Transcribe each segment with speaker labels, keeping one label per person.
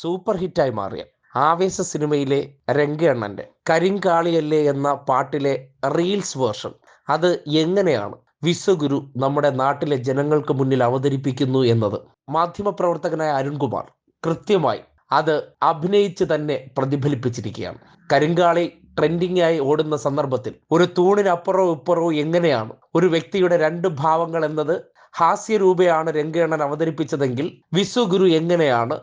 Speaker 1: Super ഹിറ്റായി മാറിയ ആവേശ സിനിമയിലെ രംഗണ്ണന്റെ കരിങ്കാളിയല്ലേ എന്ന പാട്ടിലെ റീൽസ് വേർഷൻ അത് എങ്ങനെയാണ് വിശ്വഗുരു നമ്മുടെ നാട്ടിലെ ജനങ്ങൾക്ക് മുന്നിൽ അവതരിപ്പിക്കുന്നു എന്നത്? മാധ്യമപ്രവർത്തകനായ അരുൺകുമാർ കൃത്യമായി അത് അഭിനയിച്ച് തന്നെ പ്രതിഫലിപ്പിച്ചിരിക്കുകയാണ്. കരിങ്കാളി ട്രെൻഡിംഗ് ആയി ഓടുന്ന സന്ദർഭത്തിൽ ഒരു തൂണിനപ്പുറവും ഇപ്പുറവും എങ്ങനെയാണ്? ഒരു വ്യക്തിയുടെ രണ്ട് ഭാവങ്ങൾ എന്നത് ഹാസ്യരൂപയാണ് രംഗേണൻ അവതരിപ്പിച്ചതെങ്കിൽ വിശ്വഗുരു എങ്ങനെയാണ്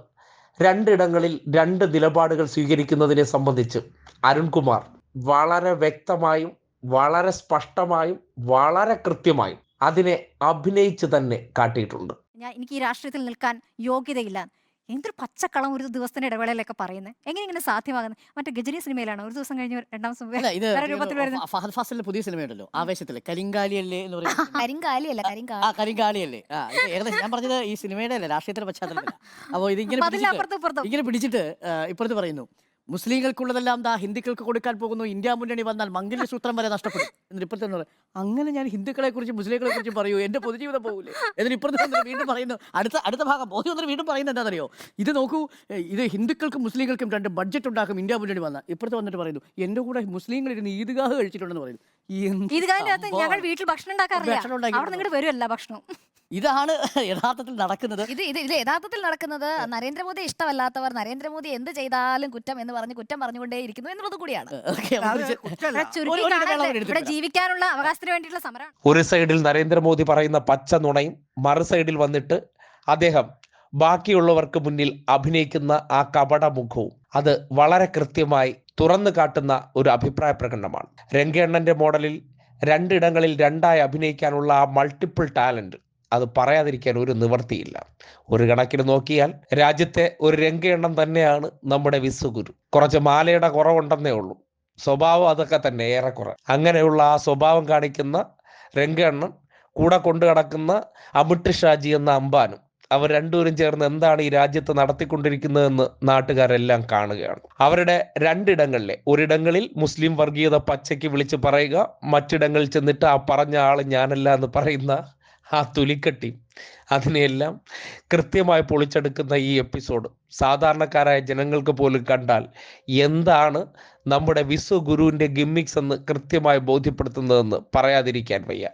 Speaker 1: രണ്ടിടങ്ങളിൽ രണ്ട് നിലപാടുകൾ സ്വീകരിക്കുന്നതിനെ സംബന്ധിച്ച് അരുൺകുമാർ വളരെ വ്യക്തമായും വളരെ സ്പഷ്ടമായും വളരെ കൃത്യമായും അതിനെ അഭിനയിച്ച് തന്നെ കാട്ടിയിട്ടുണ്ട്.
Speaker 2: ഞാൻ എനിക്ക് ഈ രാഷ്ട്രീയത്തിൽ നിൽക്കാൻ യോഗ്യതയില്ല. എന്തൊരു പച്ചക്കളം ഒരു ദിവസത്തിന്റെ ഇടവേളയിലൊക്കെ പറയുന്നത് എങ്ങനെ ഇങ്ങനെ സാധ്യമാകുന്നത് മറ്റേ ഗജനി സിനിമയിലാണ്? ഒരു ദിവസം കഴിഞ്ഞ് രണ്ടാം രൂപത്തിൽ
Speaker 3: വരുന്നത് ഫഹദ് ഫാസിലിന്റെ പുതിയ സിനിമയുണ്ടല്ലോ ആവേശത്തിൽ. കരിങ്കാലിയല്ലേ എന്ന് പറയുന്നത്
Speaker 4: കരിങ്കാലിയല്ല
Speaker 3: ആ
Speaker 4: കരിങ്കാലി
Speaker 3: ആ ഇത് ഏകദേശം ഞാൻ പറഞ്ഞത് ഈ സിനിമയുടെ അല്ല രാഷ്ട്രീയത്തിന്റെ പശ്ചാത്തലത്തില അപ്പോൾ ഇതിങ്ങനെ പിടിച്ചിട്ട് ഇങ്ങനെ പിടിച്ചിട്ട് ഇപ്പുറത്ത് പറയുന്നു. മുസ്ലിങ്ങൾക്കുള്ളതെല്ലാം ദാ ഹിന്ദുക്കൾക്ക് കൊടുക്കാൻ പോകുന്നു. ഇന്ത്യ മുന്നണി വന്നാൽ മംഗല്യ സൂത്രം വരെ നഷ്ടപ്പെടും. എന്നിട്ട് ഇപ്പുറത്ത് എന്ന് പറയും, അങ്ങനെ ഞാൻ ഹിന്ദുക്കളെ കുറിച്ച് മുസ്ലിങ്ങളെ കുറിച്ച് പറയൂ. എന്റെ പൊതുജീവിതം പോകൂലേ. എന്നിട്ട് ഇപ്പുറത്ത് വീണ്ടും പറയുന്നു അടുത്ത അടുത്ത ഭാഗം ബോധ്യം വന്നിട്ട് വീണ്ടും പറയുന്നത് എന്താണെന്നറിയോ? ഇത് നോക്കൂ ഇത് ഹിന്ദുക്കൾക്കും മുസ്ലിങ്ങൾക്കും രണ്ട് ബഡ്ജറ്റ് ഉണ്ടാക്കും ഇന്ത്യ മുന്നണി വന്നാൽ. ഇപ്പുറത്ത് വന്നിട്ട് പറയുന്നു എന്റെ കൂടെ മുസ്ലിങ്ങൾ ഇരുന്ന് ഈദ്ഗാഹ് കഴിച്ചിട്ടുണ്ടെന്ന് പറയുന്നു.
Speaker 2: അകത്ത് ഞങ്ങൾ വീട്ടിൽ ഭക്ഷണം ഉണ്ടാക്കാറില്ല. അവിടെ നിങ്ങോട്ട് വരുമല്ല ഭക്ഷണം.
Speaker 3: ഇതാണ് യഥാർത്ഥത്തിൽ നടക്കുന്നത്.
Speaker 4: ഇത് ഇത് ഇത് യഥാർത്ഥത്തിൽ നടക്കുന്നത് നരേന്ദ്രമോദി ഇഷ്ടമല്ലാത്തവർ നരേന്ദ്രമോദി എന്ത് ചെയ്താലും കുറ്റം എന്ന് പറഞ്ഞ് കുറ്റം പറഞ്ഞുകൊണ്ടേ ഇരിക്കുന്നു എന്നുള്ളത് കൂടിയാണ്.
Speaker 3: ഓക്കേ, നമുക്ക്
Speaker 2: ഇവിടെ ചുരുക്കി
Speaker 3: ഒരു- ഒരു ഇടവേള
Speaker 2: കാണട്ടെ. ഇവിടെ
Speaker 3: എടുത്തിട്ട്
Speaker 2: ജീവിക്കാനുള്ള അവകാശത്തിന് വേണ്ടിയിട്ടുള്ള സമരമാണ്.
Speaker 1: ഒരു സൈഡിൽ നരേന്ദ്രമോദി പറയുന്ന പച്ച നുണയും മറു സൈഡിൽ വന്നിട്ട് അദ്ദേഹം ബാക്കിയുള്ളവർക്ക് മുന്നിൽ അഭിനയിക്കുന്ന ആ കപട മുഖവും അത് വളരെ കൃത്യമായി തുറന്നു കാട്ടുന്ന ഒരു അഭിപ്രായ പ്രകടനമാണ്. രംഗേണ്ണന്റെ മോഡലിൽ രണ്ടിടങ്ങളിൽ രണ്ടായി അഭിനയിക്കാനുള്ള ആ മൾട്ടിപ്പിൾ ടാലന്റ് അത് പറയാതിരിക്കാൻ ഒരു നിവർത്തിയില്ല. ഒരു കണക്കിന് നോക്കിയാൽ രാജ്യത്തെ ഒരു രംഗയെണ്ണം തന്നെയാണ് നമ്മുടെ വിശ്വഗുരു. കുറച്ച് മാലയുടെ കുറവുണ്ടെന്നേ ഉള്ളൂ. സ്വഭാവം അതൊക്കെ തന്നെ ഏറെക്കുറെ. അങ്ങനെയുള്ള ആ സ്വഭാവം കാണിക്കുന്ന രംഗണ്ണൻ കൂടെ കൊണ്ടു കിടക്കുന്ന അമിത് ഷാജി എന്ന അമ്പാനും അവർ രണ്ടുപേരും ചേർന്ന് എന്താണ് ഈ രാജ്യത്ത് നടത്തിക്കൊണ്ടിരിക്കുന്നതെന്ന് നാട്ടുകാരെല്ലാം കാണുകയാണ്. അവരുടെ രണ്ടിടങ്ങളിലെ ഒരിടങ്ങളിൽ മുസ്ലിം വർഗീയത പച്ചയ്ക്ക് വിളിച്ച് പറയുക മറ്റിടങ്ങളിൽ ചെന്നിട്ട് ആ പറഞ്ഞ ആൾ ഞാനല്ല എന്ന് പറയുന്ന ആ തുലിക്കട്ടി അതിനെയെല്ലാം കൃത്യമായി പൊളിച്ചെടുക്കുന്ന ഈ എപ്പിസോഡ് സാധാരണക്കാരായ ജനങ്ങൾക്ക് പോലും കണ്ടാൽ എന്താണ് നമ്മുടെ വിശ്വഗുരുവിന്റെ ഗിമ്മിക്സ് എന്ന് കൃത്യമായി ബോധ്യപ്പെടുത്തുന്നതെന്ന് പറയാതിരിക്കാൻ വയ്യ.